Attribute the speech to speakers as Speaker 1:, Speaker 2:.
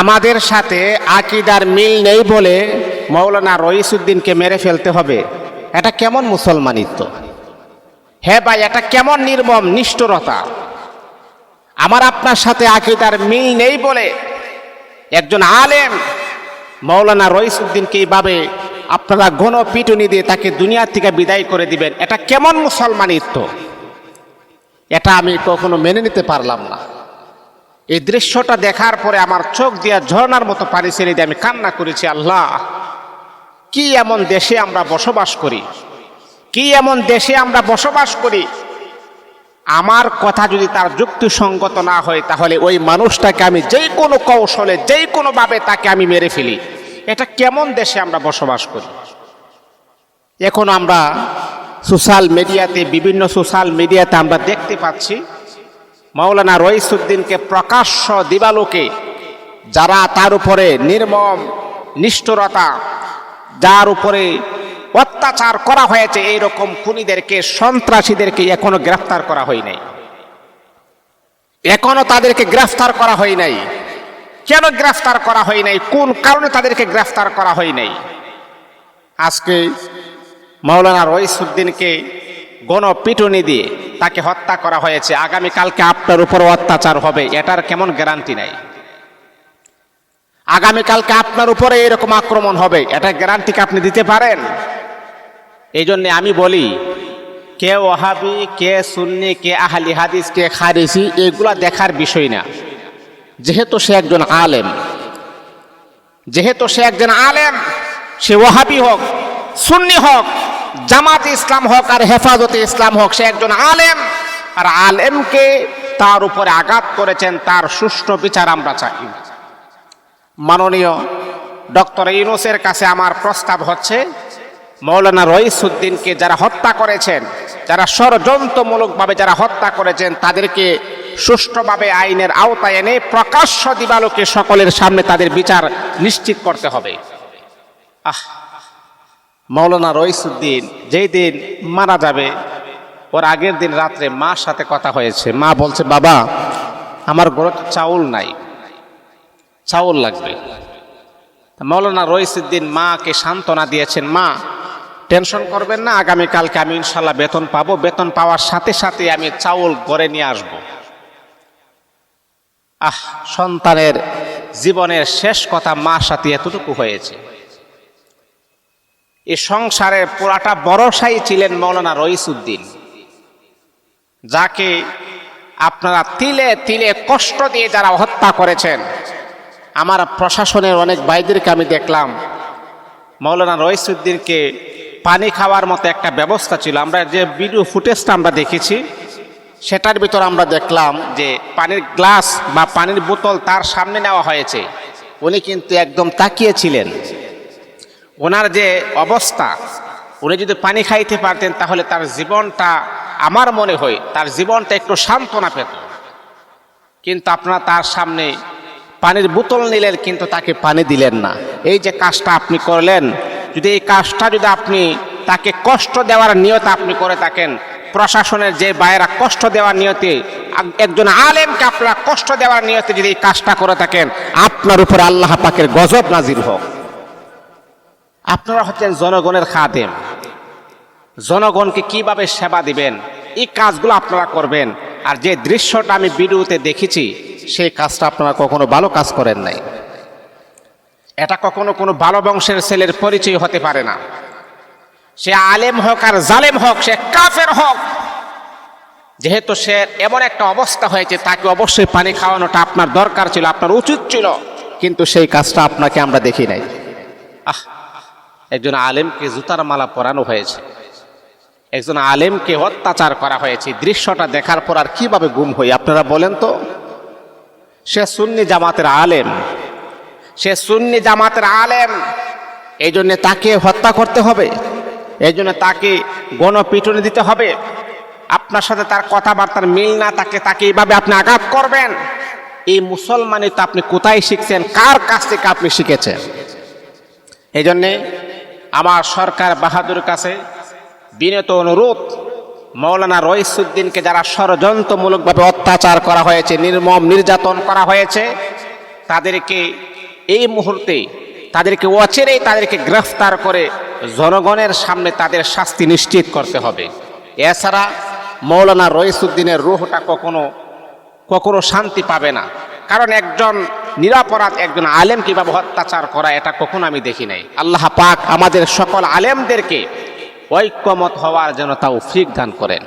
Speaker 1: আমাদের সাথে আকিদার মিল নেই বলে মৌলানা রইসুদ্দিনকে মেরে ফেলতে হবে। এটা কেমন মুসলমানিত্ব? হ্যাঁ ভাই, এটা কেমন নির্মম, নিষ্ঠুরতা? আমার আপনার সাথে আকিদার মিল নেই বলে একজন আলেম মৌলানা রইসুদ্দিনকে এইভাবে আপনারা গণ পিটুনি দিয়ে তাকে দুনিয়া থেকে বিদায় করে দিবেন। এটা কেমন মুসলমানিত্ব? এটা আমি কখনো মেনে নিতে পারলাম না। এই দৃশ্যটা দেখার পরে আমার চোখ দিয়ে ঝর্ণার মতো পানি ছেড়ে দিয়ে আমি কান্না করেছি, আল্লাহ, কি এমন দেশে আমরা বসবাস করি? কি এমন দেশে আমরা বসবাস করি? আমার কথা যদি তার যুক্তিসঙ্গত না হয়, তাহলে ওই মানুষটাকে আমি যেই কোনো কৌশলে যেই কোনোভাবে তাকে আমি মেরে ফেলি। এটা কেমন দেশে আমরা বসবাস করি? এখন আমরা সোশ্যাল মিডিয়াতে বিভিন্ন সোশ্যাল মিডিয়াতে আমরা দেখতে পাচ্ছি মাওলানা রইসুদ্দিনকে প্রকাশ্য দিবালোকে, যারা তার উপরে নির্মম, নিষ্ঠুরতা, যার উপরে অত্যাচার করা হয়েছে এই রকম খুনিদেরকে, সন্ত্রাসীদেরকে এখনও গ্রেফতার করা হয় নাই। এখনও তাদেরকে গ্রেফতার করা হয় নাই। কেন গ্রেফতার করা হয় নাই? কোন কারণে তাদেরকে গ্রেফতার করা হয় নাই? আজকে মাওলানা রইসুদ্দিনকে গণপিটুনি দিয়ে তাকে হত্যা করা হয়েছে। আগামীকালকে আপনার উপর অত্যাচার হবে। এটার কেমন গ্যারান্টি নাই। আগামীকালকে আপনার উপরে এরকম আক্রমণ হবে। এটা গ্যারান্টিকে আপনি দিতে পারেন? এই জন্যে আমি বলি, কে ওহাবি কে সুন্নি, কে আহলি হাদিস, কে খারিসি এগুলা দেখার বিষয় না। যেহেতু সে একজন আলেম, যেহেতু সে একজন আলেম, সে ওহাবি হোক, সুন্নি হোক জামাত ইসলাম হোক আর হেফাজতে ইসলাম হোক, সে একজন আলেম। আর আলেমকে তার উপরে আঘাত করেছেন, তার সুষ্ঠু বিচার আমরা চাই। মাননীয় ডক্টর ইউনুসের কাছে আমার প্রস্তাব হচ্ছে, মৌলানা রইসুদ্দিনকে যারা হত্যা করেছেন, যারা ষড়যন্ত্রমূলকভাবে যারা হত্যা করেছেন, তাদেরকে সুষ্ঠুভাবে আইনের আওতায় এনে প্রকাশ্য দিবালোকে সকলের সামনে তাদের বিচার নিশ্চিত করতে হবে। আহ মৌলানা রইসুদ্দিন যেই দিন মারা যাবে, ওর আগের দিন রাত্রে মার সাথে কথা হয়েছে। মা বলছে, বাবা, আমার ঘরে চাউল নাই। চাউল লাগবে। মৌলানা রইসুদ্দিন মাকে সান্ত্বনা দিয়েছেন, মা, টেনশন করবেন না, আগামীকালকে আমি ইনশাল্লাহ বেতন পাবো। বেতন পাওয়ার সাথে সাথে আমি চাউল ঘরে নিয়ে আসব। আহ, সন্তানের জীবনের শেষ কথা মার সাথে এতটুকু হয়েছে। এ সংসারের পুরাটা বড়সাই ছিলেন মৌলানা রইসুদ্দিন। যাকে আপনারা তিলে তিলে কষ্ট দিয়ে যারা হত্যা করেছেন, আমার প্রশাসনের অনেক ভাইদেরকে আমি দেখলাম। মৌলানা রইসুদ্দিনকে পানি খাওয়ার মতো একটা ব্যবস্থা ছিল। আমরা যে ভিডিও ফুটেজটা আমরা দেখেছি, সেটার ভিতর আমরা দেখলাম যে পানির গ্লাস বা পানির বোতল তার সামনে নেওয়া হয়েছে। উনি কিন্তু একদম তাকিয়েছিলেন ওনার যে অবস্থা, উনি যদি পানি খাইতে পারতেন, তাহলে তার জীবনটা আমার মনে হয়, তার জীবনটা একটু সান্ত্বনা পেত। কিন্তু আপনারা তার সামনে পানির বোতল নিলেন, কিন্তু তাকে পানি দিলেন না। এই যে কাজটা আপনি করলেন, যদি এই কাজটা যদি আপনি তাকে কষ্ট দেওয়ার নিয়ত আপনি করে থাকেন, প্রশাসনের যে বাইরা কষ্ট দেওয়ার নিয়তে একজন আলেমকে আপনারা কষ্ট দেওয়ার নিয়তে যদি এই কাজটা করে থাকেন, আপনার উপরে আল্লাহ পাকের গজব নাজির হোক। আপনারা হচ্ছেন জনগণের খাদেম। জনগণকে কীভাবে সেবা দিবেন, এই কাজগুলো আপনারা করবেন, আর যে দৃশ্যটা আমি ভিডিওতে দেখেছি, সেই কাজটা আপনারা কখনো ভালো কাজ করেন নাই। এটা কখনো কোনো ভালো বংশের ছেলের পরিচয় হতে পারে না। সে আলেম হোক আর জালেম হোক, সে কাফের হোক, যেহেতু সে এমন একটা অবস্থা হয়েছে, তাকে অবশ্যই পানি খাওয়ানোটা আপনার দরকার ছিল, আপনার উচিত ছিল, কিন্তু সেই কাজটা আপনাকে আমরা দেখি নাই। একজন আলেমকে জুতার মালা পরানো হয়েছে। একজন আলেমকে অত্যাচার করা হয়েছে। দৃশ্যটা দেখার পর আর কীভাবে গুম হই, আপনারা বলেন তো? সে সুন্নি জামাতের আলেম। সে সুন্নি জামাতের আলেম। এই জন্য তাকে হত্যা করতে হবে। এই জন্য তাকে গণপিটুনি দিতে হবে। আপনার সাথে তার কথাবার্তার মিল না তাকে তাকে এইভাবে আপনি আঘাত করবেন। এই মুসলমানি তো আপনি কোথায় শিখছেন? কার কাছ থেকে আপনি শিখেছেন? এই জন্যে আমার সরকার বাহাদুর কাছে বিনীত অনুরোধ, মৌলানা রইসুদ্দিনকে যারা ষড়যন্ত্রমূলকভাবে অত্যাচার করা হয়েছে, নির্মম নির্যাতন করা হয়েছে, তাদেরকে এই মুহূর্তে, তাদেরকে অচেরেই তাদেরকে গ্রেফতার করে জনগণের সামনে তাদের শাস্তি নিশ্চিত করতে হবে। এছাড়া মৌলানা রইসুদ্দিনের রুহটা কখনো কখনো শান্তি পাবে না। কারণ একজন নিরাপরাধ একজন আলেম কীভাবে অত্যাচার করা, এটা কখনো আমি দেখি নাই। আল্লাহ পাক আমাদের সকল আলেমদেরকে ঐক্যমত হওয়ার যেন তাও ফিক দান করেন।